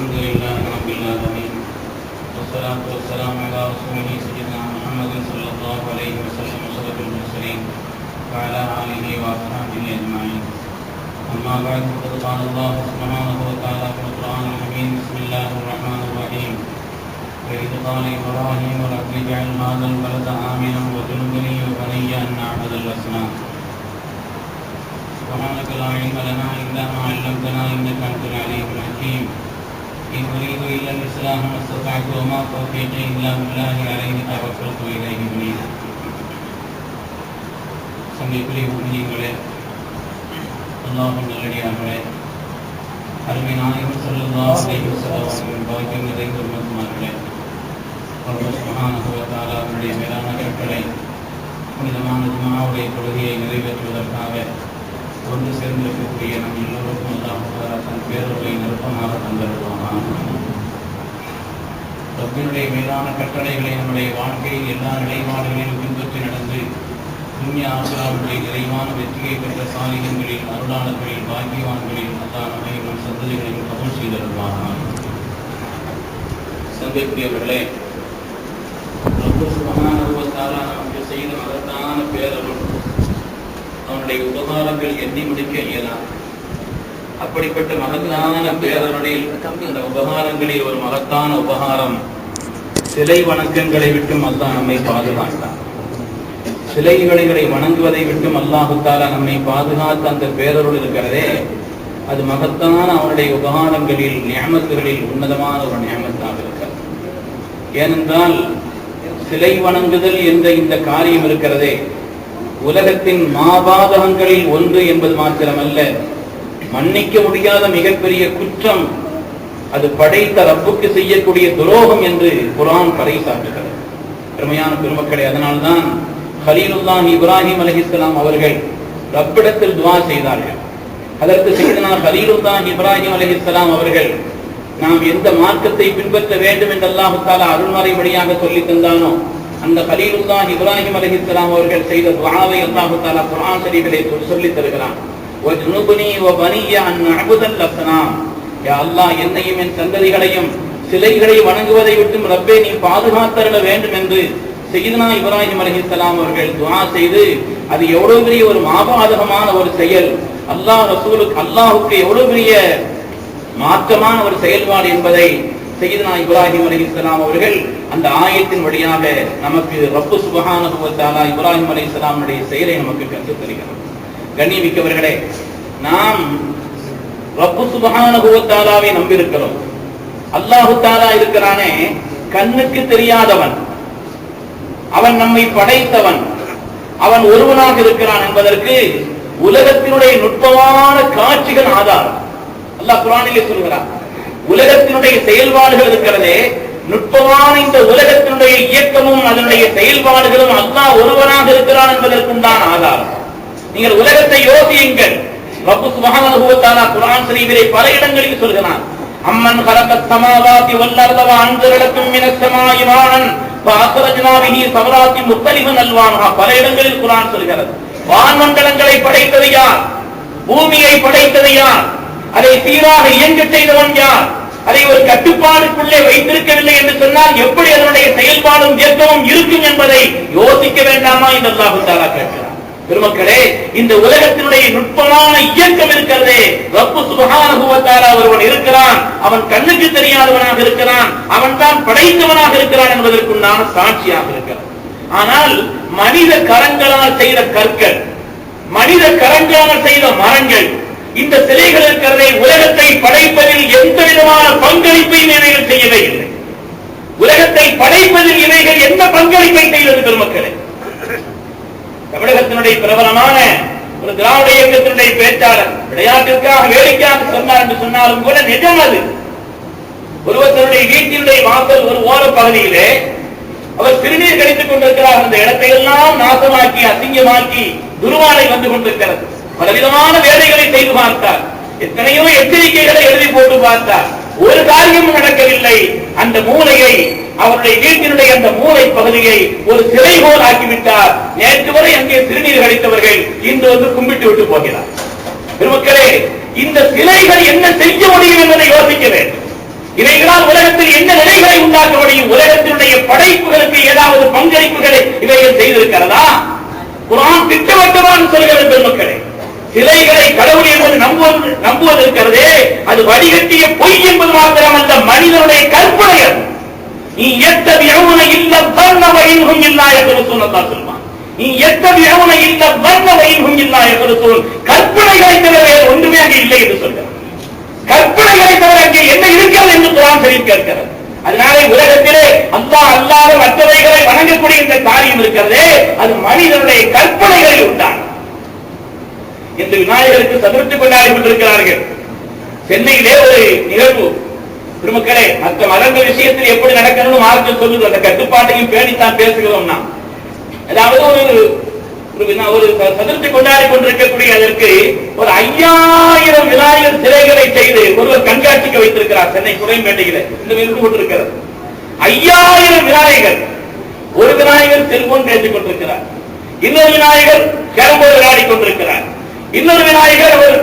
الحمد لله رب العالمين والصلاة والسلام على رسوله سيدنا محمد صلى الله عليه وسلم أشرف المرسلين وعلى آله وأصحابه أجمعين أما بعد فقد قال الله سبحانه وتعالى في القرآن الحكيم بسم الله الرحمن الرحيم وإذ قال إبراهيم رب اجعل هذا البلد آمنا وجنبني وبني أن نعبد الأصنام سبحانك لا علم لنا إلا ما علمتنا إنك أنت العليم الحكيم إن أريد إلا الإصلاح ما استطعت وما توفيقي إلا بالله عليه توكلت وإليه منيب சங்கைக்குரிய உண்மைகளே அல்லாஹும் நல்லடியார்களே அருமை நாயகம் சொல்லலாம் அவர்களின் பாக்கியம் நிறைந்த உண்மத்துமார்களே அவருடைய மேலான கற்களை புனிதமான ஜுமாவுடைய கொள்கையை நிறைவேற்றுவதற்காக ஒன்று சேர்ந்திருக்கக்கூடிய நம் எல்லோருக்கும் அல்லாஹ் தன் பேரொருளை நிரப்பமாக தந்திருவான் ரப்பினுடைய மீதான கட்டளைகளை நம்முடைய வாழ்க்கையில் எல்லா நிலைப்பாடுகளிலும் பின்பற்றி நடந்து புண்ணிய ஆசிராவுடைய நிறைவான வெற்றியை பெற்ற சாலிகங்களில் அருளாளர்களில் பாக்கியவான்களில் அல்லா நம்மை சந்ததிகளையும் கபல் செய்திருப்பார்கள் சந்தைக்குரியவர்களே ரப்பு சுகமான நமக்கு செய்த மகத்தான பேரருள் அவனுடைய உபகாரங்கள் எண்ணி முடிக்க இயலாம் அப்படிப்பட்ட மகத்தான பேரனுடைய அந்த உபகாரங்களில் ஒரு மகத்தான உபகாரம் சிலை வணக்கங்களை விட்டும் அல்லாஹ் நம்மை பாதுகாத்தான். சிலைகளை வணங்குவதை விட்டும் அல்லாஹு நம்மை பாதுகாத்த அந்த பேரருள் இருக்கிறதே அது மகத்தான அவனுடைய உபகாரங்களில் நியமத்துகளில் உன்னதமான ஒரு நியமத்தாக இருக்கிறது. ஏனென்றால் சிலை வணங்குதல் என்ற இந்த காரியம் இருக்கிறதே உலகத்தின் மாபாதகங்களில் ஒன்று என்பது மாத்திரமல்ல. மன்னிக்க முடியாத மிகப்பெரிய குற்றம் அது படைத்த ரப்புக்கு செய்யக்கூடிய துரோகம் என்று குரான் பறைசாற்றுகிறது பெருமையான பெருமக்களை அதனால்தான் ஹலீலுல்லாஹ் இப்ராஹிம் அலஹிஸ்லாம் அவர்கள் ரப்பிடத்தில் துவா செய்தார்கள். அதற்கு செய்தனா ஹலீலுல்லாஹ் இப்ராஹிம் அலஹிஸ்லாம் அவர்கள் நாம் எந்த மார்க்கத்தை பின்பற்ற வேண்டும் என்று அல்லாஹு தாலா அருள்மறை வழியாக சொல்லி தந்தானோ அந்த கலீலுல்லாஹ் இப்ராஹிம் அலி இஸ்லாம் அவர்கள் செய்த துவாவை அல்லாஹு தாலா குரான் சரிகளை சொல்லி தருகிறான். அல்லாஹ் என்னையும் என் சந்ததிகளையும் சிலைகளை வணங்குவதை விட்டும் ரப்பே நீ பாதுகாத்தருள வேண்டும் என்று செய்தனா இப்ராஹிம் அலி இஸ்லாம் அவர்கள் துவா செய்து அது எவ்வளவு பெரிய ஒரு மாபாதகமான ஒரு செயல். அல்லாஹ் ரசூலுக்கு அல்லாஹுக்கு எவ்வளவு பெரிய மாற்றமான ஒரு செயல்பாடு என்பதை செய்தனா இப்ராஹிம் அலி இஸ்லாம் அவர்கள் அந்த ஆயத்தின் வழியாக நமக்கு ரப்பு சுபகானுபவத்தாலா இப்ராஹிம் அலி செயலை நமக்கு கற்று தருகிறது கண்ணியமிக்கவர்களே நாம் ரப்பு சுபகானுபவத்தாலாவை நம்பியிருக்கிறோம். அல்லாஹு தாலா இருக்கிறானே கண்ணுக்கு தெரியாதவன் அவன் நம்மை படைத்தவன் அவன் ஒருவனாக இருக்கிறான் என்பதற்கு உலகத்தினுடைய நுட்பமான காட்சிகள் ஆதாரம். அல்லாஹ் குரானிலே சொல்கிறான் உலகத்தினுடைய செயல்பாடுகள் இருக்கிறதே நுட்பமான இந்த உலகத்தினுடைய இயக்கமும் அதனுடைய செயல்பாடுகளும் அல்லாஹ் ஒருவனாக இருக்கிறான் என்பதற்கும் தான் ஆதாரம். நீங்கள் உலகத்தை யோசியுங்கள். ரப்பு சுபஹானஹு வ தஆலா குர்ஆன் ஷரீஃபிலே பல இடங்களில் சொல்கிறான். அம்மன் கலக்கத் சமாவாதி வல்லர்த வ அன்சலக்கும் மினஸ் ஸமாஇ மாஅன் ஃபஅக்ரஜ்னா பிஹி சமராத்தி முக்தலிஃபன் அல்வான்ஹா பல இடங்களில் குர்ஆன் சொல்கிறது. வான்மண்டலங்களை படைத்தது யார்? பூமியை படைத்தது யார்? அதை சீராக இயங்க செய்தவன் யார்? அதை ஒரு கட்டுப்பாடுக்குள்ளே வைத்திருக்கவில்லை என்று சொன்னால் எப்படி அதனுடைய செயல்பாடும் இயக்கமும் இருக்கும் என்பதை யோசிக்க வேண்டாமா இந்த அல்லாஹு தாலா கேட்கிறார் பெருமக்களே இந்த உலகத்தினுடைய நுட்பமான இயக்கம் இருக்கிறதே. ரப்பு சுபகானுபவத்தாரா ஒருவன் இருக்கிறான். அவன் கண்ணுக்கு தெரியாதவனாக இருக்கிறான். அவன் தான் படைத்தவனாக இருக்கிறான் என்பதற்குண்டான சாட்சியாக இருக்கிறான் ஆனால் மனித கரங்களால் செய்த கற்கள் மனித கரங்களால் செய்த மரங்கள் இந்த சிலைகள் இருக்கிறதை உலகத்தை படைப்பதில் எந்த விதமான பங்களிப்பையும் இவைகள் செய்யவே இல்லை. உலகத்தை படைப்பதில் இவைகள் எந்த பங்களிப்பை செய்தது பெருமக்களே? தமிழகத்தினுடைய பிரபலமான ஒரு திராவிட இயக்கத்தினுடைய பேச்சாளர் விளையாட்டிற்காக வேடிக்கையாக சொன்னார் என்று சொன்னாலும் கூட நிஜம் அது. ஒருவர் வீட்டினுடைய வாசல் ஒரு ஓர பகுதியிலே அவர் சிறுநீர் கழித்துக் கொண்டிருக்கிறார். அந்த இடத்தை எல்லாம் நாசமாக்கி அசிங்கமாக்கி துருவாலை வந்து கொண்டிருக்கிறது. பலவிதமான வேலைகளை செய்து பார்த்தார். எத்தனையோ எச்சரிக்கைகளை எழுதி போட்டு பார்த்தார். ஒரு காரியமும் நடக்கவில்லை. அந்த மூலையை அவருடைய வீட்டினுடைய அந்த மூளை பகுதியை ஒரு சிலை போல் ஆக்கிவிட்டார். நேற்று வரை அங்கே திருநீர் கழித்தவர்கள் இன்று வந்து கும்பிட்டு விட்டு போகிறார். பெருமக்களே இந்த சிலைகள் என்ன செய்ய முடியும் என்பதை யோசிக்க வேண்டும். இவைகளால் உலகத்தில் என்ன நிலைகளை உண்டாக்க முடியும்? உலகத்தினுடைய படைப்புகளுக்கு ஏதாவது பங்களிப்புகளை இவைகள் செய்திருக்கிறதா? குரான் திட்டவட்டமாக சொல்கிறது பெருமக்களே. சிலைகளை கடவுள் என்பது நம்புவது நம்புவது இருக்கிறதே. அது வடிகட்டிய பொய் என்பது மாத்திரம் அந்த மனிதனுடைய கற்பனை அது நீ எத்தவியவுன இல்ல வர்ண வயின்கும் இல்லா என்று சொன்னதா சொல்வான் நீ எத்தவியவுன இல்ல வர்ண வயின்கும் இல்லா என்று சொல் கற்பனைகளை தவிர வேறு ஒன்றுமே அங்கே இல்லை என்று சொல்கிறார். கற்பனைகளை தவிர அங்கே என்ன இருக்கிறது என்று குரான் சொல்லி கேட்கிறது அதனால உலகத்திலே அல்லா அல்லாத மற்றவைகளை வணங்கக்கூடிய இந்த காரியம் இருக்கிறதே. அது மனிதனுடைய கற்பனைகளில் உண்டான இந்த விநாயகருக்கு சதுர்த்தி கொண்டாடி கொண்டிருக்கிறார்கள். சென்னையிலே ஒரு நிகழ்வு. பெருமக்களே மற்ற மதங்கள் விஷயத்தில் எப்படி நடக்கணும்னு மார்க்கம் சொல்லுது. அந்த கட்டுப்பாட்டையும் பேணித்தான் பேசுகிறோம் நாம். அதாவது ஒரு ஒரு சதுர்த்தி கொண்டாடி கொண்டிருக்கக்கூடிய அதற்கு ஒரு ஐயாயிரம் விநாயகர் சிலைகளை செய்து ஒருவர் கண்காட்சிக்க வைத்திருக்கிறார் சென்னை குறைமேட்டையில. இந்த இருந்து கொண்டிருக்கிறது. ஐயாயிரம் விநாயகர். ஒரு விநாயகர் செல்போன் பேசிக் கொண்டிருக்கிறார். இன்னொரு விநாயகர் கேரம்போர்டு விளையாடி கொண்டிருக்கிறார். இன்னொரு விநாயகர் அவர்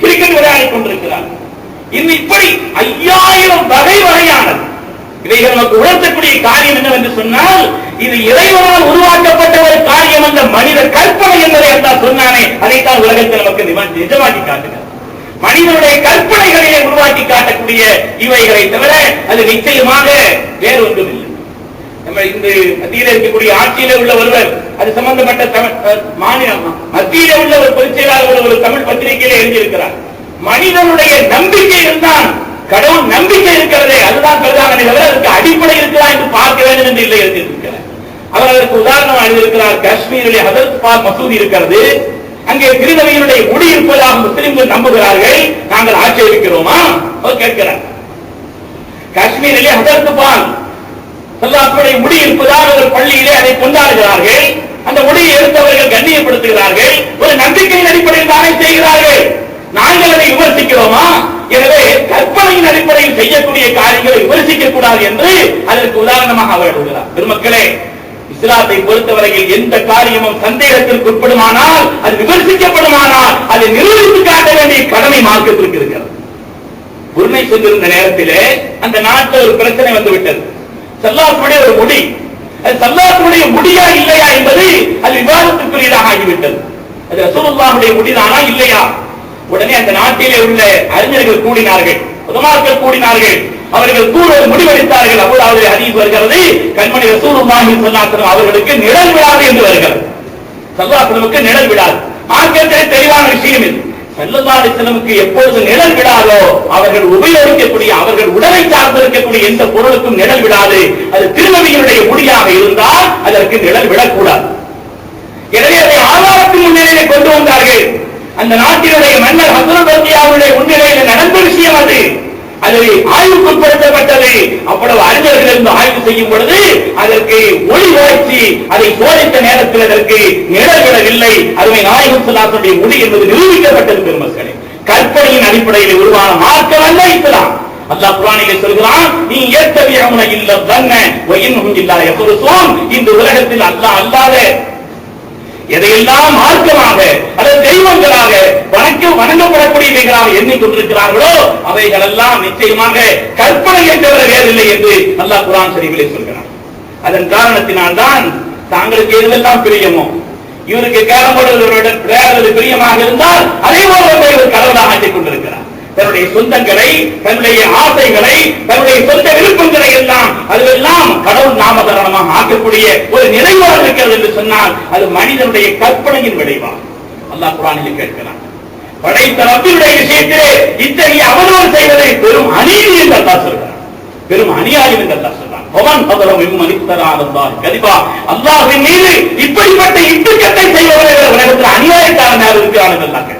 கிரிக்கெட் விளையாடி கொண்டிருக்கிறார். இன்னும் இப்படி ஐயாயிரம் வகை வகையானது. இவைகள் நமக்கு உணர்த்தக்கூடிய காரியம் என்னவென்று சொன்னால் இது இறைவனால் உருவாக்கப்பட்ட ஒரு காரியம் அந்த மனித கற்பனை என்பதை அல்லாஹ் சொன்னானே. அதைத்தான் உலகத்தில் நமக்கு நிஜமாக்கி காட்டுகிறது மனிதனுடைய கற்பனைகளிலே உருவாக்கி காட்டக்கூடிய இவைகளை தவிர அது நிச்சயமாக வேறு ஒன்றும் இல்லை நம்ம இந்த மத்தியில இருக்கக்கூடிய ஆட்சியில உள்ள ஒருவர் அது சம்பந்தப்பட்ட தமிழ் மாநிலம் மத்தியில உள்ள ஒரு பொதுச் செயலாளர் ஒரு தமிழ் பத்திரிகையில எழுதியிருக்கிறார். மனிதனுடைய நம்பிக்கை இருந்தால் கடவுள் நம்பிக்கை இருக்கிறதே அதுதான் பிரதான நிகழ்வு அதுக்கு அடிப்படை இருக்கிறா என்று பார்க்க வேண்டும் என்று இல்லை எழுதியிருக்கிறார். அவர் அதற்கு உதாரணம் எழுதியிருக்கிறார் காஷ்மீரிலே ஹதரத் பால் மசூதி இருக்கிறது. அங்கே திருநவையினுடைய முடி இருப்பதாக முஸ்லிம்கள் நம்புகிறார்கள். நாங்கள் ஆட்சேபிக்கிறோமா? அவர் கேட்கிறார். காஷ்மீரிலே ஹதரத் பால் சல்லாத்துடைய முடி இருப்பதால் ஒரு பள்ளியிலே அதை கொண்டாடுகிறார்கள். அந்த முடியை எடுத்தவர்கள் கண்ணியப்படுத்துகிறார்கள். ஒரு நம்பிக்கையின் அடிப்படையில் தானே செய்கிறார்கள். நாங்கள் அதை விமர்சிக்கிறோமா? எனவே கற்பனையின் அடிப்படையில் செய்யக்கூடிய காரியங்களை விமர்சிக்க கூடாது என்று அதற்கு உதாரணமாக அவர் எழுதுகிறார். பெருமக்களே இஸ்லாத்தை பொறுத்தவரையில் எந்த காரியமும் சந்தேகத்திற்கு உட்படுமானால் அது விமர்சிக்கப்படுமானால் அதை நிரூபித்து காட்ட வேண்டிய கடமை மார்க்கத்திற்கு இருக்கிறது. உரிமை சொல்லிருந்த நேரத்திலே அந்த நாட்டில் ஒரு பிரச்சனை வந்துவிட்டது விட்டது ஒரு முடி. அது சல்லாத்துடைய முடியா இல்லையா என்பது அது விவாதத்துக்குரியதாக ஆகிவிட்டது அது ரசூலுல்லாஹுடைய முடிதானா இல்லையா? உடனே அந்த நாட்டிலே உள்ள அறிஞர்கள் கூடினார்கள் உலமாக்கள் கூடினார்கள். அவர்கள் கூட முடிவெடுத்தார்கள் அவ்வளவு அறிவு வருகிறது கண்மணி ரசூலுல்லாஹி ஸல்லல்லாஹு அவர்களுக்கு நிழல் விழாது என்று வருகிறது. சல்லாத்திரமுக்கு நிழல் விழாது மார்க்கத்திலே தெளிவான விஷயம் இது. சல்லல்லாஹு எப்பொழுது நிழல் விடாதோ அவர்கள் உபயோகிக்கக்கூடிய அவர்கள் உடலை சார்ந்திருக்கக்கூடிய எந்த பொருளுக்கும் நிழல் விடாது. அது திருநபியினுடைய முடியாக இருந்தால் அதற்கு நிழல் விடக்கூடாது. எனவே அதை ஆதாரத்தின் முன்னிலையிலே கொண்டு வந்தார்கள். அந்த நாட்டினுடைய மன்னர் ஹசரத் முன்னிலையில் நடந்த விஷயம் அது. அது ஆய்வுக்குட்படுத்தப்பட்டது அவ்வளவு அறிஞர்கள் இருந்து ஆய்வு செய்யும் பொழுது அதற்கு ஒளி வாய்ச்சி அதை சோதித்த நேரத்தில் அதற்கு நிழல்விடவில்லை அருமை நாயகம் சொல்லாசனுடைய ஒளி என்பது நிரூபிக்கப்பட்டது பெருமக்களே. கற்பனையின் அடிப்படையில் உருவான மார்க்கம் அல்ல இஸ்லாம். அல்லாஹ் குரானிலே சொல்கிறான் நீ ஏத்தவியமுன இல்ல தன்ன வயின்ஹும் இல்லா யஃபுருசூன் இந்த உலகத்தில் அல்லாஹ் அல்லாத எதையெல்லாம் மார்க்கமாக அல்லது தெய்வங்களாக வணக்க வணங்கப்படக்கூடியவைகளாக எண்ணிக்கொண்டிருக்கிறார்களோ அவைகள் எல்லாம் நிச்சயமாக கற்பனை என்றவர் வேறில்லை என்று அல்லாஹ் குரான் சரிவிலே சொல்கிறான். அதன் காரணத்தினால் தான் தாங்களுக்கு எதுவெல்லாம் பிரியமோ இவருக்கு கேரம்போடுவதோட விளையாடுவது பிரியமாக இருந்தால் அதே போல இவர் கடவுளாக ஆக்கிக் கொண்டிருக்கிறார் தன்னுடைய சொந்தங்களை தன்னுடைய ஆசைகளை தன்னுடைய சொந்த விருப்பங்களை எல்லாம் அதுவெல்லாம் கடவுள் நாமகரணமாக ஆக்கக்கூடிய ஒரு நிலைப்பாடு இருக்கிறது என்று சொன்னால் அது மனிதனுடைய கற்பனையின் விளைவாகும். அல்லாஹ் குரானில் கேட்கிறான். படைத்த ரப்பினுடைய விஷயத்திலே இத்தகைய அவதூறு செய்வதை பெரும் அநீதி என்று அல்லா சொல்கிறான். பெரும் அநியாயம் என்று அல்லா சொல்றான் பவன் பதரம் இன்னும் அளித்தராதான் கதிபா. அல்லாஹின் மீது இப்படிப்பட்ட இட்டுக்கத்தை செய்வதை உலகத்தில் அநியாயக்காரன் யார் இருக்கிறான் என்று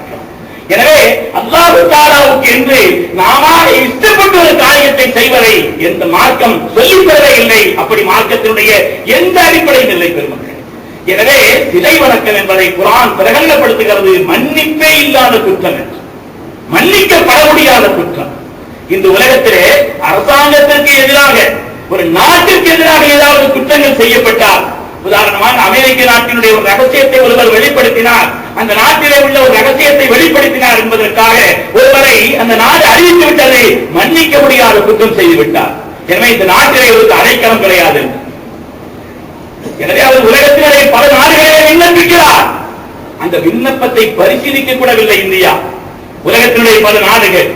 எனவே அல்லாஹு தாலாவுக்கு என்று நாம இஷ்டப்பட்டு ஒரு காரியத்தை செய்வதை எந்த மார்க்கம் சொல்லித் தரவே இல்லை. அப்படி மார்க்கத்தினுடைய எந்த அடிப்படையும் இல்லை பெருமக்கள். எனவே சிலை வணக்கம் என்பதை குரான் பிரகடனப்படுத்துகிறது மன்னிப்பே இல்லாத குற்றம் என்று. மன்னிக்கப்பட முடியாத குற்றம். இந்த உலகத்திலே அரசாங்கத்திற்கு எதிராக ஒரு நாட்டிற்கு எதிராக ஏதாவது குற்றங்கள் உதாரணமாக அமெரிக்க நாட்டினுடைய ஒரு ரகசியத்தை ஒருவர் வெளிப்படுத்தினார். அந்த நாட்டிலே உள்ள ஒரு ரகசியத்தை வெளிப்படுத்தினார் என்பதற்காக ஒருவரை அந்த நாடு அறிவித்து விட்டதை மன்னிக்க முடியாத குற்றம் செய்து விட்டார். எனவே இந்த நாட்டிலே ஒரு அடைக்கலம் கிடையாது. எனவே அவர் உலகத்திலே பல நாடுகளிலே விண்ணப்பிக்கிறார். அந்த விண்ணப்பத்தை பரிசீலிக்க கூடவில்லை இந்தியா. உலகத்தினுடைய பல நாடுகள்.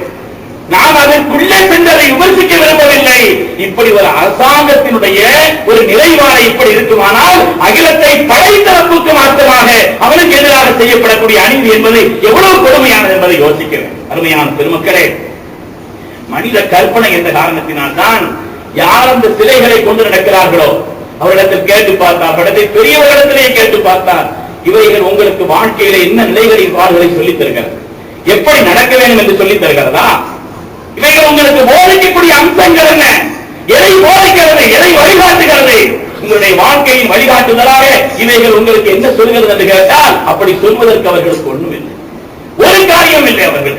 நாம் அதற்குள்ளே சென்றதை விமர்சிக்க விரும்பவில்லை. இப்படி ஒரு அரசாங்கத்தினுடைய ஒரு நிலைப்பாடு இப்படி இருக்குமானால் அகிலத்தை படைத்தரப்புக்கு மாற்றமாக அவனுக்கு எதிராக செய்யப்படக்கூடிய அநீதி என்பது எவ்வளவு கொடுமையானது என்பதை யோசிக்க அருமையான பெருமக்களே மனித கற்பனை என்ற காரணத்தினால் தான் யார் அந்த சிலைகளை கொண்டு நடக்கிறார்களோ அவரிடத்தில் கேட்டு பார்த்தார் படத்தை பெரியவர்களிடத்திலேயே கேட்டு பார்த்தார். இவைகள் உங்களுக்கு வாழ்க்கையில என்ன நிலைகளில் வாழ்களை சொல்லித் தருகிறது? எப்படி நடக்க வேண்டும் என்று சொல்லித் தருகிறதா? இவைகள் உங்களுக்கு போதிக்கக்கூடிய அம்சங்கள் என்ன? எதை போதிக்கிறது? எதை வழிகாட்டுகிறது? உங்களுடைய வாழ்க்கையின் வழிகாட்டுதலாக இவைகள் உங்களுக்கு என்ன சொல்கிறது என்று கேட்டால் அப்படி சொல்வதற்கு அவர்களுக்கு ஒண்ணும் இல்லை. ஒரு காரியம் இல்லை அவர்கள்.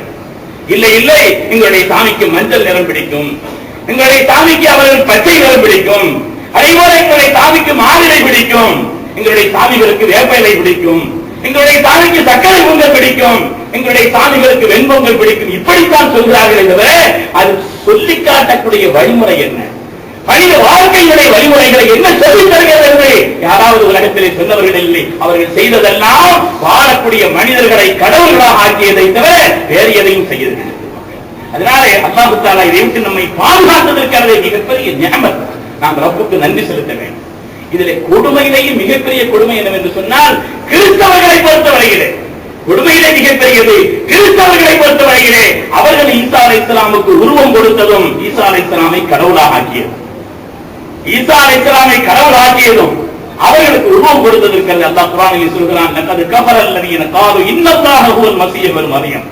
இல்லை இல்லை எங்களுடைய சாமிக்கு மஞ்சள் நிறம் பிடிக்கும். எங்களுடைய சாமிக்கு அவர்கள் பச்சை நிறம் பிடிக்கும். அதேபோல எங்களுடைய சாமிக்கு மாநிலை பிடிக்கும். எங்களுடைய சாமிகளுக்கு வேப்ப இலை பிடிக்கும். எங்களுடைய சாமிக்கு சக்கரை பொங்கல் பிடிக்கும். எங்களுடைய சாமிகளுக்கு வெண்பொங்கல் பிடிக்கும் இப்படித்தான் சொல்கிறார்கள் தவிர அது சொல்லி காட்டக்கூடிய வழிமுறை என்ன? மனித வாழ்க்கையினுடைய வழிமுறைகளை என்ன சொல்லித் தருகிறது என்று யாராவது உலகத்திலே சொன்னவர்கள் இல்லை. அவர்கள் செய்ததெல்லாம் வாழக்கூடிய மனிதர்களை கடவுள்களாக ஆக்கியதை தவிர வேறு எதையும் செய்யவில்லை. அதனால அல்லாஹு தாலா இதை விட்டு நம்மை பாதுகாத்ததற்கான மிகப்பெரிய ஞாபகம் நாம் ரப்புக்கு நன்றி செலுத்த வேண்டும். இதிலே கொடுமையிலேயே மிகப்பெரிய கொடுமை என்னவென்று சொன்னால் கிறிஸ்தவர்களை பொறுத்தவரையிலே கொடுமையிலே மிகப்பெரியது. கிறிஸ்தவர்களை பொறுத்தவரையிலே அவர்கள் ஈசா அலை இஸ்லாமுக்கு உருவம் கொடுத்ததும் ஈசா அலை இஸ்லாமை கடவுளாக ஆக்கியது ஈசா அலை இஸ்லாமை கடவுளாக்கியதும் அவர்களுக்கு உருவம் கொடுத்ததற்கு அல்லா குரானில் சொல்கிறான் லக்கது கஃபர என காலு இன்னத்தாக ஹுவல் மஸீஹ் பெரும் மரியம்.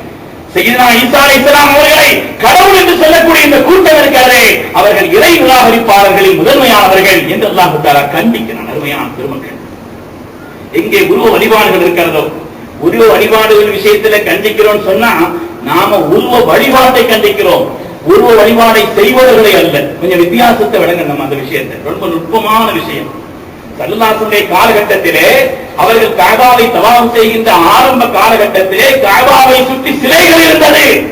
செய்தா ஈசா இஸ்லாம் அவர்களை கடவுள் என்று சொல்லக்கூடிய இந்த கூட்டம் இருக்கிறதே அவர்கள் இறை நிராகரிப்பாளர்களில் முதன்மையானவர்கள் என்று அல்லாஹ் கண்டிக்கிறான் அருமையான பெருமக்கள். எங்கே உருவ வழிபாடுகள் இருக்கிறதோ உருவ வழிபாடுகள் விஷயத்துல கண்டிக்கிறோம் சொன்னா நாம உருவ வழிபாட்டை கண்டிக்கிறோம். உருவ வழிபாடை செய்வதர்களை அல்ல. கொஞ்சம் வித்தியாசத்தை விளங்க நம்ம அந்த விஷயத்தை. ரொம்ப நுட்பமான விஷயம். சல்லாசுடைய காலகட்டத்திலே அவர்கள் காபாவை தவாம் செய்கின்ற ஆரம்ப காலகட்டத்திலே காபாவை சுற்றி சிலைகள் இருந்தது.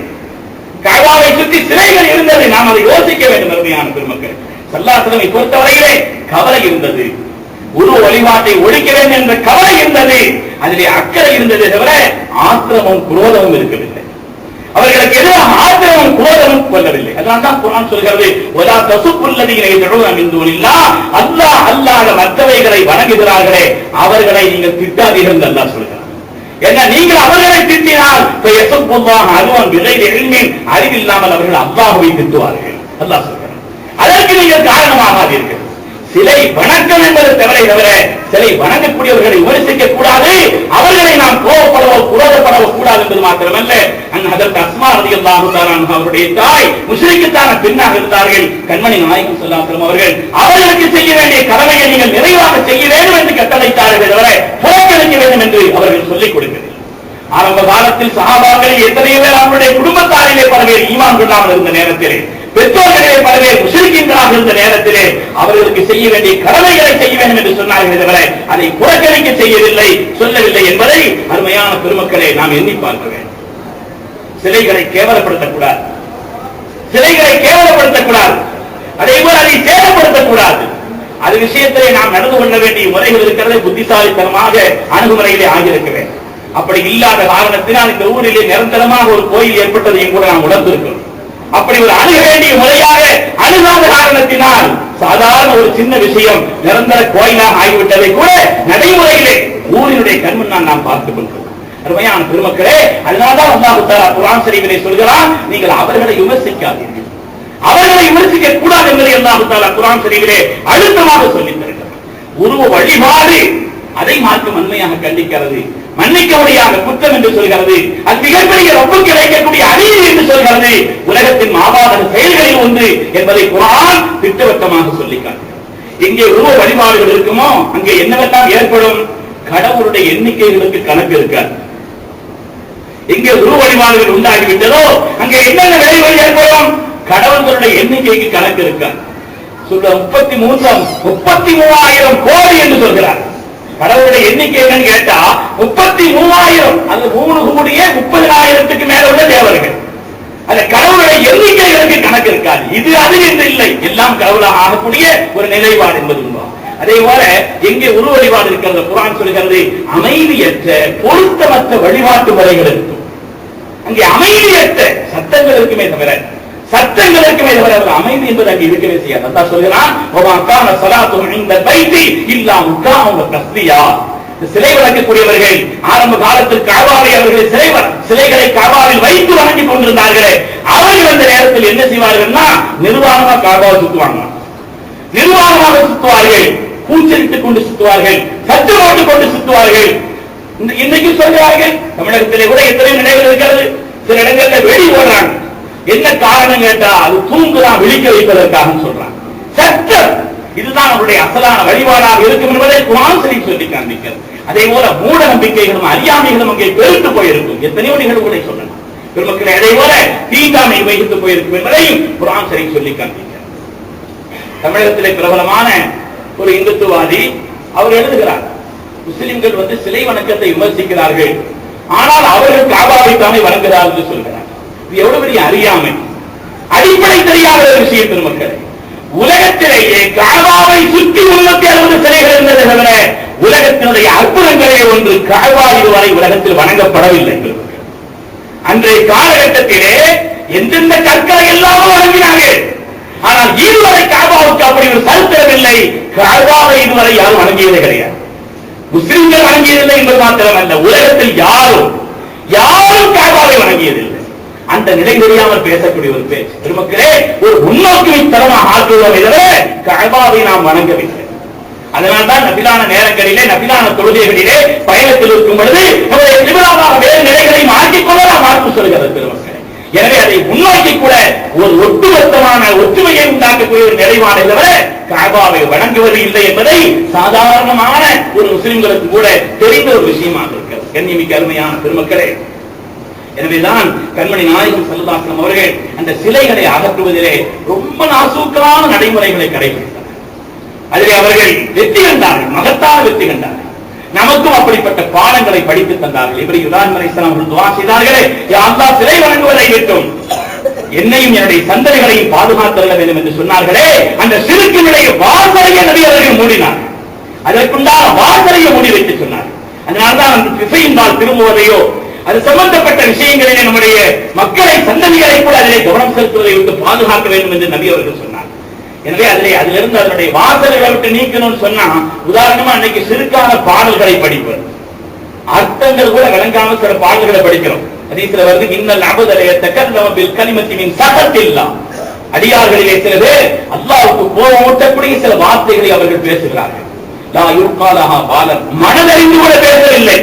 காபாவை சுற்றி சிலைகள் இருந்தது. நாம் அதை யோசிக்க வேண்டும் அருமையான பெருமக்கள். சல்லாசலமை பொறுத்தவரையிலே கவலை இருந்தது. உருவ வழிபாட்டை ஒழிக்க வேண்டும் என்ற கவலை இருந்தது. அதிலே அக்கறை இருந்ததை தவிர ஆத்திரமும் குரோதமும் இருக்கவில்லை. அவர்களுக்கு எதிராக ஆத்திரமும் குரோதமும் கொள்ளவில்லை. அதனால தான் குரான் சொல்கிறது ஒலா தசுப்புள்ளதீனை தொடரும் இந்துவனில்லா அல்லாஹ் அல்லாத மற்றவைகளை வணங்குகிறார்களே அவர்களை நீங்கள் திட்டாதீர்கள் என்று அல்லாஹ் சொல்கிறார் என்ன நீங்கள் அவர்களை திட்டினால் எசப்புல்லாஹ் அருவன் விலை எழில்மீன் அறிவில்லாமல் அவர்கள் அல்லாஹுவை திட்டுவார்கள். அல்லாஹ் சொல்கிறார் அதற்கு நீங்கள் காரணமாகாதீர்கள். சிலை வணக்கம் என்பது தவிர தவிர சிலை வணங்கக்கூடியவர்களை விமர்சிக்க கூடாது அவர்களை நாம் கோபப்படவோ குரோதப்படவோ கூடாது என்பது மாத்திரமல்ல. அதற்கு அஸ்மா ரதி அவருடைய தாய் முஸ்லிக்குத்தான பெண்ணாக இருந்தார்கள். கண்மணி நாயகம் சொல்லாத்திரம் அவர்கள் அவர்களுக்கு செய்ய வேண்டிய கடமையை நீங்கள் நிறைவாக செய்ய வேண்டும் என்று கட்டளைத்தார்கள் தவிர புறக்கணிக்க வேண்டும் என்று அவர்கள் சொல்லிக் கொடுக்கிறது ஆரம்ப காலத்தில் சகாபாக்களில் எத்தனையோ பேர் அவருடைய குடும்பத்தாரிலே பல பேர் ஈமான் கொள்ளாமல் இருந்த நேரத்திலே பெற்றோர்களே பல பேர் முஸ்லிம்களாக இருந்த நேரத்திலே அவர்களுக்கு செய்ய வேண்டிய கடமைகளை செய்ய வேண்டும் என்று சொன்னார்கள் தவிர அதை புறக்கணிக்க செய்யவில்லை சொல்லவில்லை என்பதை அருமையான பெருமக்களை நாம் எண்ணி பார்க்க வேண்டும். சிலைகளை கேவலப்படுத்தக்கூடாது. சிலைகளை கேவலப்படுத்தக்கூடாது. அதே போல அதை சேதப்படுத்தக்கூடாது. அது விஷயத்திலே நாம் நடந்து கொள்ள வேண்டிய முறைகள் இருக்கிறது புத்திசாலித்தனமாக அணுகுமுறையிலே ஆகியிருக்கிறேன் அப்படி இல்லாத காரணத்தினால் இந்த ஊரிலே நிரந்தரமாக ஒரு கோயில் ஏற்பட்டதையும் கூட நாம் உணர்ந்திருக்கிறோம். அப்படி ஒரு அணுக வேண்டிய முறையாக அணுகாத காரணத்தினால் சாதாரண ஒரு சின்ன விஷயம் நிரந்தர கோயிலாக ஆகிவிட்டதை கூட நடைமுறையிலே ஊரினுடைய கண்முன்னால் நாம் பார்த்துக் கொள்கிறோம். அருமையான பெருமக்களே அதனால்தான் அல்லாஹு தாரா குரான் ஷரீஃபிலே சொல்கிறான் நீங்கள் அவர்களை விமர்சிக்காதீர்கள். அவர்களை விமர்சிக்க கூடாது என்பதை அல்லாஹு தஆலா குரான் சரிவிலே அழுத்தமாக சொல்லித் தருகிறார். உருவ வழிபாடு அதை மாற்றம் அண்மையாக கண்டிக்கிறது. மன்னிக்க முடியாத குற்றம் என்று சொல்கிறது. அது மிகப்பெரிய ரொம்ப கிடைக்கக்கூடிய அநீதி என்று சொல்கிறது. உலகத்தின் மாபாதக செயல்களில் ஒன்று என்பதை குரான் திட்டவட்டமாக சொல்லி காட்டுகிறது. எங்கே உருவ வழிபாடுகள் இருக்குமோ? அங்கே என்னவெல்லாம் ஏற்படும்? கடவுளுடைய எண்ணிக்கைகளுக்கு கணக்கு இருக்காது. எங்கே உருவ வழிபாடுகள் உண்டாகிவிட்டதோ? அங்கே என்னென்ன விளைவுகள் ஏற்படும்? கடவுள்களுடைய எண்ணிக்கைக்கு கணக்கு இருக்காது. சொல்ற முப்பத்தி மூன்றாம் முப்பத்தி மூவாயிரம் கோடி என்று சொல்கிறார். கடவுளுடைய எண்ணிக்கை என்னன்னு கேட்டா முப்பத்தி மூவாயிரம். அந்த மூணு கோடியே முப்பதாயிரத்துக்கு மேல உள்ள தேவர்கள். அந்த கடவுளுடைய எண்ணிக்கைகளுக்கு கணக்கு இருக்காது. இது அது என்று இல்லை. எல்லாம் கடவுளாக ஆகக்கூடிய ஒரு நிலைப்பாடு என்பது உண்மை. அதே போல எங்கே உருவ வழிபாடு இருக்கிறது? குரான் சொல்கிறது அமைதியற்ற பொருத்தமற்ற வழிபாட்டு முறைகள் இருக்கும். அங்கே அமைதியற்ற சத்தங்கள் இருக்குமே தவிர சத்தங்கள் இருக்குமே தவிர அவர் அமைதி என்பது அங்கே இருக்கவே செய்யாது. அதான் சொல்கிறான் ஒமா சலாத்தும் இந்த பைத்தி இல்லா முக்கா அவங்க தஸ்தியா. இந்த சிலை வளர்க்கக்கூடியவர்கள் ஆரம்ப காலத்தில் காவாவை அவர்கள் சிலை சிலைகளை காவாவில் வைத்து வணங்கி கொண்டிருந்தார்களே அவர்கள் அந்த நேரத்தில் என்ன செய்வார்கள்னா நிர்வாணமா காவாவை சுத்துவாங்க. நிர்வாணமாக சுத்துவார்கள் பூச்சரித்துக் கொண்டு சுத்துவார்கள் சத்து போட்டுக் கொண்டு சுத்துவார்கள். இன்னைக்கு சொல்கிறார்கள் தமிழகத்திலே கூட எத்தனை நிலைகள் இருக்கிறது. சில இடங்களில் வெடி ஓடுறாங்க என்ன காரணம் கேட்டா அது தூங்குதான் விழிக்க வைப்பதற்காக சொல்றாங்க. சட்டம் இதுதான் அவருடைய அசலான வழிபாடாக இருக்கும் என்பதை குரான் சரி சொல்லி காண்பிக்கிறது. அதே போல மூட நம்பிக்கைகளும் அறியாமைகளும் அங்கே பெருத்து போயிருக்கும். எத்தனையோ நிகழ்வுகளை சொல்லலாம். பெருமக்களை அதே போல தீண்டாமை வகித்து போயிருக்கும் என்பதையும் குரான் சரி சொல்லி காண்பிக்கிறது தமிழகத்திலே பிரபலமான ஒரு இந்துத்துவாதி அவர் எழுதுகிறார். முஸ்லிம்கள் வந்து சிலை வணக்கத்தை விமர்சிக்கிறார்கள். ஆனால் அவர்கள் காபாவை தானே வணங்குகிறார் என்று சொல்கிறார். இது எவ்வளவு பெரிய அறியாமை? அடிப்படை தெரியாத ஒரு விஷயம் மக்கள். உலகத்திலேயே கால்வாவை சுற்றி முன்னூத்தி அறுபது சிலைகள் இருந்தது தவிர உலகத்தினுடைய அற்புதங்களே ஒன்று கால்வா இதுவரை உலகத்தில் வணங்கப்படவில்லை அன்றைய காலகட்டத்திலே எந்தெந்த கற்களை எல்லாமோ வழங்கினார்கள் ஆனால் இதுவரை காபாவுக்கு அப்படி ஒரு சரித்திரம் இல்லை. காபாவை இதுவரை யாரும் வழங்கியதே கிடையாது. முஸ்லிம்கள் வழங்கியதில்லை என்பது மாத்திரமல்ல. உலகத்தில் யாரும் யாரும் காபாவை வணங்கியதில்லை. அந்த நிலை தெரியாமல் பேசக்கூடிய ஒரு பேச்சு. பெருமக்களே ஒரு முன்னோக்கி தரமாக ஆக்குவோம் தவிர கபாவை நாம் வணங்கவில்லை. அதனால்தான் நபிலான நேரங்களிலே நபிலான தொழுகைகளிலே பயணத்தில் இருக்கும் பொழுது நம்முடைய திருவிழாவாக வேறு நிலைகளை மாற்றிக் நாம் மாற்று சொல்கிறது பெருமக்களே. எனவே அதை முன்னோக்கி கூட ஒரு ஒட்டுமொத்தமான ஒற்றுமையை உண்டாக்கக்கூடிய ஒரு நிலைப்பாடு தவிர காபாவை வணங்குவது இல்லை என்பதை சாதாரணமான ஒரு முஸ்லிம்களுக்கு கூட தெரிந்த ஒரு விஷயமாக இருக்கிறது. கண்ணியமிக்க அருமையான பெருமக்களே எனவேதான் கண்மணி நாயகம் செல்லதாக்கணும் அவர்கள் அந்த சிலைகளை அகற்றுவதிலே ரொம்ப நாசூக்கமான நடைமுறைகளை கடைபிடித்தார். அதிலே அவர்கள் வெற்றி கண்டார்கள் மகத்தான வெற்றி கண்டார்கள். நமக்கும் அப்படிப்பட்ட பாடங்களை படித்து தந்தார்கள். இப்படி யுதான் அலைஹிஸ்ஸலாம் அவர்கள் துவா செய்தார்களே யா சிலை வழங்குவதை விட்டும். என்னையும் என்னுடைய சந்ததிகளையும் பாதுகாத்தருள வேண்டும் என்று சொன்னார்களே. அந்த சிறுக்கினுடைய வாசலையை நபி அவர்கள் மூடினார். அதற்குண்டான வாசலையை மூடி வைத்து சொன்னார். அதனால்தான் அந்த திசையின்பால் திரும்புவதையோ அது சம்பந்தப்பட்ட விஷயங்களிலே நம்முடைய மக்களை சந்ததிகளை கூட அதிலே கவனம் செலுத்துவதை விட்டு பாதுகாக்க வேண்டும் என்று நபி அவர்கள் சொன்னார். எனவே அதிலே அதிலிருந்து அதனுடைய வாசல்களை விட்டு நீக்கணும்னு சொன்னா உதாரணமா அன்னைக்கு சிறுக்கான பாடல்களை படிப்பது அர்த்தங்கள் கூட விளங்காம சில பாடல்களை படிக்கிறோம். அதீசில வருது இன்னல் அபுதலைய தக்கல்லம கனிமத்தின் கலிமத்தின் சகத்தில்லாம் அடியார்களிலே சில பேர் அல்லாவுக்கு கோபம் ஊட்டக்கூடிய சில வார்த்தைகளை அவர்கள் பேசுகிறார்கள். மனதறிந்து கூட பேசவில்லை.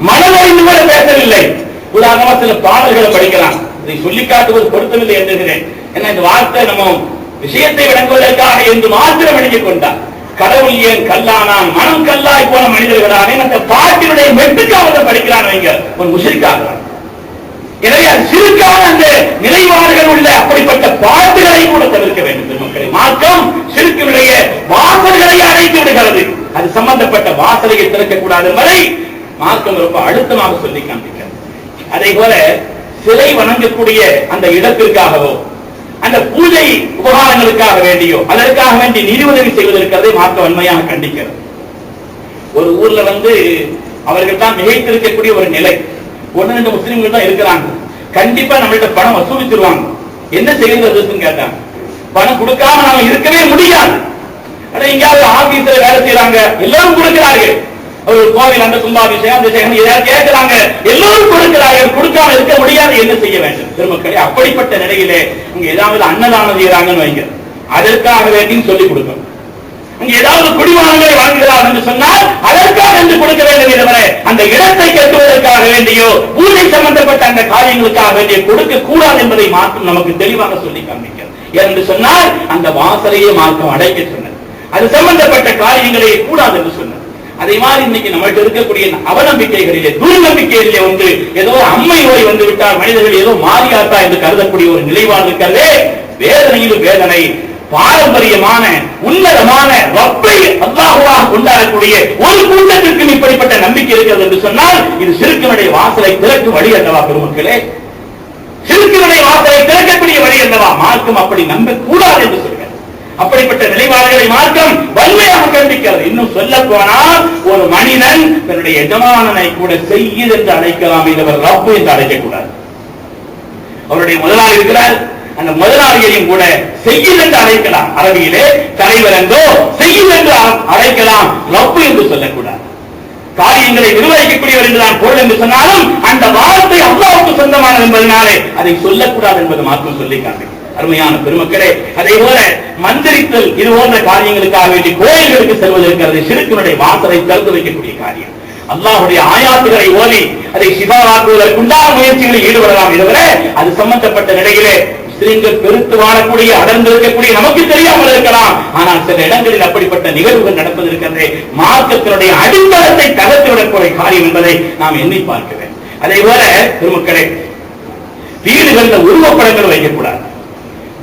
மனமறிந்து கூட பேசவில்லை. உதாரணமா சில பாடல்களை படிக்கலாம். இதை சொல்லி காட்டுவது பொருத்தமில்லை என்கிறேன். ஏன்னா இந்த வார்த்தை நம்ம விஷயத்தை விளங்குவதற்காக என்று மாத்திரம் எழுதிக் கொண்டார். கடவுள் ஏன் கல்லானான்? மனம் கல்லாய் போன மனிதர்களானே அந்த பாட்டினுடைய மெட்டுக்காக படிக்கிறான் வைங்க. ஒரு முஷிரிக்காகிறான் எனவே அது சிறுக்கான அந்த நிலைப்பாடுகள் உள்ள அப்படிப்பட்ட பாட்டுகளை கூட தவிர்க்க வேண்டும் மக்களை மார்க்கம் சிறுக்கினுடைய வாசல்களை அடைத்து விடுகிறது. அது சம்பந்தப்பட்ட வாசலையை திறக்கக்கூடாது வரை மார்க்கம் ரொம்ப அழுத்தமாக சொல்லி காண்பிக்கிறது அதே போல சிலை வணங்கக்கூடிய அந்த இடத்திற்காகவோ அந்த பூஜை உபகாரங்களுக்காக வேண்டியோ அதற்காக வேண்டி நிதி உதவி செய்வதற்கிறதை மார்க்க வன்மையாக கண்டிக்கிறது. ஒரு ஊர்ல வந்து அவர்கள் தான் மிகைத்திருக்கக்கூடிய ஒரு நிலை. ஒண்ணு ரெண்டு முஸ்லிம்கள் தான் இருக்கிறாங்க. கண்டிப்பா நம்மள்ட்ட பணம் வசூலிச்சிருவாங்க. என்ன செய்யறதுன்னு கேட்டாங்க பணம் கொடுக்காம நாம இருக்கவே முடியாது. எங்கேயாவது ஆபீஸ்ல வேலை செய்யறாங்க எல்லாரும் கொடுக்கிறார்கள். ஒரு கோவில் அந்த கும்பாபிஷேகம் அந்த விஷயம் ஏதாவது கேட்கிறாங்க. எல்லோரும் கொடுக்கிறார்கள் கொடுக்காம இருக்க முடியாது. என்ன செய்ய வேண்டும்? பெருமக்களே அப்படிப்பட்ட நிலையிலே இங்க ஏதாவது அன்னதானம் செய்யறாங்கன்னு வைங்க. அதற்காக வேண்டியும் சொல்லி கொடுக்கணும். அங்க ஏதாவது குடிவானங்களை வாங்குகிறார் என்று சொன்னால் அதற்காக என்று கொடுக்க வேண்டும் தவிர அந்த இடத்தை கட்டுவதற்காக வேண்டியோ பூஜை சம்பந்தப்பட்ட அந்த காரியங்களுக்காக வேண்டிய கொடுக்க கூடாது என்பதை மாற்றம் நமக்கு தெளிவாக சொல்லி காண்பிக்கிறது என்று சொன்னால் அந்த வாசலையே மாற்றம் அடைக்க சொன்னது. அது சம்பந்தப்பட்ட காரியங்களே கூடாது என்று அதே மாதிரி இன்னைக்கு நம்மகிட்ட இருக்கக்கூடிய அவநம்பிக்கைகளிலே துர்நம்பிக்கைகளிலே ஒன்று ஏதோ அம்மை நோய் வந்து விட்டால் மனிதர்கள் ஏதோ மாறியாத்தா என்று கருதக்கூடிய ஒரு நிலைப்பாடு இருக்கிறதே. வேதனையில் வேதனை பாரம்பரியமான உன்னதமான ரப்பை அல்லாஹுவாக கொண்டாடக்கூடிய ஒரு கூட்டத்திற்கும் இப்படிப்பட்ட நம்பிக்கை இருக்கிறது என்று சொன்னால் இது சிறுக்கினுடைய வாசலை திறக்கும் வழி அல்லவா பெருமக்களே? சிறுக்கினுடைய வாசலை திறக்கக்கூடிய வழி அல்லவா? மார்க்கம் அப்படி நம்ப கூடாது என்று சொல்லி. அப்படிப்பட்ட நிலைப்பாடுகளை மார்க்கம் வன்மையாக கண்டிக்கிறது. இன்னும் சொல்ல போனால் ஒரு மனிதன் தன்னுடைய எஜமானனை கூட செய்யுது என்று அழைக்கலாம் இதவர் ரப்பு என்று அழைக்கக்கூடாது. அவருடைய முதலாளி இருக்கிறார். அந்த முதலாளியையும் கூட செய்யும் என்று அழைக்கலாம். அரபியிலே தலைவர் என்றோ செய்யுது என்று அழைக்கலாம். ரப்பு என்று சொல்லக்கூடாது. காரியங்களை நிர்வகிக்கக்கூடியவர் என்றுதான் பொருள் என்று சொன்னாலும் அந்த வார்த்தை அல்லாவுக்கு சொந்தமானது என்பதனாலே அதை சொல்லக்கூடாது என்பது மாற்றம் சொல்லி காண்பி அருமையான பெருமக்களே அதே போல மந்திரித்தல் இது போன்ற காரியங்களுக்காக வேண்டி கோயில்களுக்கு செல்வது இருக்கிறது சிறுக்கினுடைய வாசலை திறந்து வைக்கக்கூடிய காரியம். அல்லாஹுடைய ஆயாத்துகளை ஓதி அதை சிவாவாக்குவதற்குண்டான முயற்சிகளில் ஈடுபடலாம் இதுவரை அது சம்பந்தப்பட்ட நிலையிலே முஸ்லிம்கள் பெருத்து வாழக்கூடிய அடர்ந்து இருக்கக்கூடிய நமக்கு தெரியாமல் இருக்கலாம். ஆனால் சில இடங்களில் அப்படிப்பட்ட நிகழ்வுகள் நடப்பதற்கிறது மார்க்கத்தினுடைய அடித்தளத்தை தகர்த்துவிடக்கூடிய காரியம் என்பதை நாம் எண்ணி பார்க்க வேண்டும். அதே போல பெருமக்களை வீடுகளில் உருவப்படங்கள் வைக்கக்கூடாது.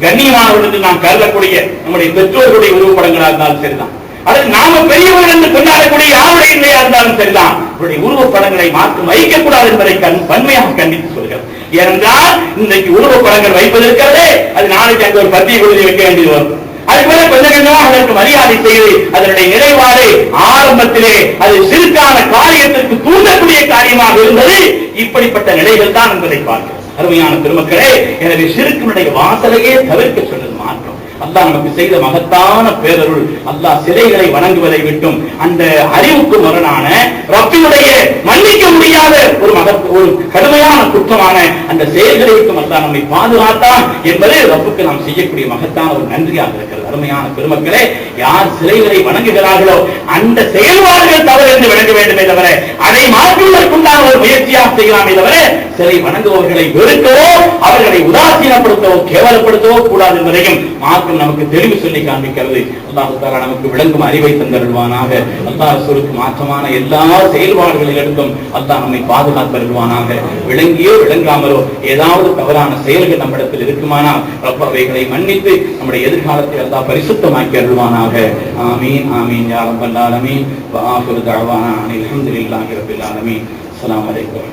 கண்ணியமானவர்களுக்கு நாம் கருதக்கூடிய நம்முடைய பெற்றோர்களுடைய உருவப்படங்களா இருந்தாலும் சரிதான். அல்லது நாம பெரியவர்கள் என்று கொண்டாடக்கூடிய யாருடைய இல்லையா இருந்தாலும் சரிதான். அவருடைய உருவப்படங்களை மாற்றம் வைக்கக்கூடாது என்பதை கண் வன்மையாக கண்டித்து சொல்கிறது ஏனென்றால் இன்றைக்கு உருவப்படங்கள் வைப்பது அது நாளைக்கு அங்கு ஒரு பத்தியை கொடுத்து வைக்க வேண்டியது வரும். அதுபோல கொஞ்சம் கொஞ்சமாக அதற்கு மரியாதை செய்து அதனுடைய நிலைப்பாடு ஆரம்பத்திலே அது சிறுக்கான காரியத்திற்கு தூண்டக்கூடிய காரியமாக இருந்தது இப்படிப்பட்ட நிலைகள் தான் என்பதை பார்க்கிறோம். அருமையான பெருமக்களே எனவே சிறுக்கினுடைய வாசலையே தவிர்க்க சொன்னது அல்லாஹ் நமக்கு செய்த மகத்தான பேரருள். அல்லாஹ் சிலைகளை வணங்குவதை விட்டும் அந்த அறிவுக்கு முரணான ரப்பினுடைய மன்னிக்க முடியாத ஒரு மக ஒரு கடுமையான குற்றமான அந்த செயல்களை விட்டும் அல்லாஹ் நம்மை பாதுகாத்தான் என்பது ரப்புக்கு நாம் செய்யக்கூடிய மகத்தான ஒரு நன்றியாக இருக்கிறது. அருமையான பெருமக்களே யார் சிலைகளை வணங்குகிறார்களோ அந்த செயல்பாடுகள் தவறு என்று விளங்க வேண்டுமே தவிர அதை மாற்றுவதற்குண்டான ஒரு முயற்சியாக செய்யலாமே தவிர சிலை வணங்குபவர்களை வெறுக்கவோ அவர்களை உதாசீனப்படுத்தவோ கேவலப்படுத்தவோ கூடாது என்பதையும் மாற்று மார்க்கம் நமக்கு தெளிவு சொல்லி காண்பிக்கிறது. அல்லாஹு தாலா நமக்கு விளங்கும் அறிவை தந்தருள்வானாக. அல்லாஹ் சொருக்கு மாற்றமான எல்லா செயல்பாடுகளிலிருந்தும் அல்லாஹ் நம்மை பாதுகாத்தருள்வானாக. விளங்கியோ விளங்காமலோ ஏதாவது தவறான செயல்கள் நம்மிடத்தில் இருக்குமானால் ரப்ப அவைகளை மன்னித்து நம்முடைய எதிர்காலத்தை அல்லாஹ் பரிசுத்தமாக்கி அருள்வானாக. ஆமீன் ஆமீன் யாரம் பல்லாலமீன் ஆலமீன். வ ஆஃபிரு அனில் ஹம்துலில்லாஹி ரப்பில் ஆலமீன். அஸ்ஸலாமு அலைக்கும்.